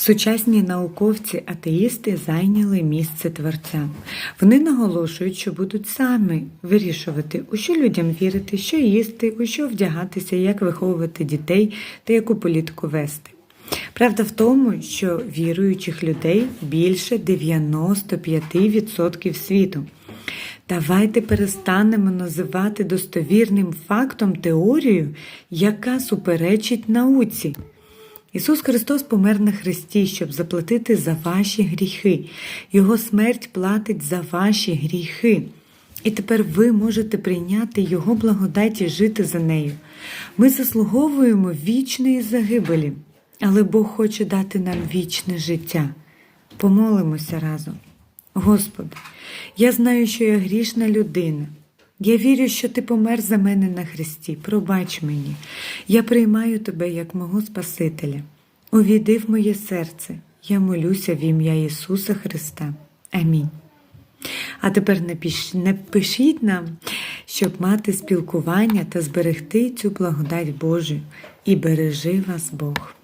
Сучасні науковці-атеїсти зайняли місце творця. Вони наголошують, що будуть самі вирішувати, у що людям вірити, що їсти, у що вдягатися, як виховувати дітей та яку політику вести. Правда в тому, що віруючих людей більше 95% світу. Давайте перестанемо називати достовірним фактом теорію, яка суперечить науці. Ісус Христос помер на хресті, щоб заплатити за ваші гріхи. Його смерть платить за ваші гріхи. І тепер ви можете прийняти Його благодать і жити за нею. Ми заслуговуємо вічної загибелі, але Бог хоче дати нам вічне життя. Помолимося разом. Господи, я знаю, що я грішна людина. Я вірю, що ти помер за мене на хресті. Пробач мені. Я приймаю тебе як мого Спасителя. Увійди в моє серце. Я молюся в ім'я Ісуса Христа. Амінь. А тепер напишіть нам, щоб мати спілкування та зберегти цю благодать Божу. І бережи вас Бог.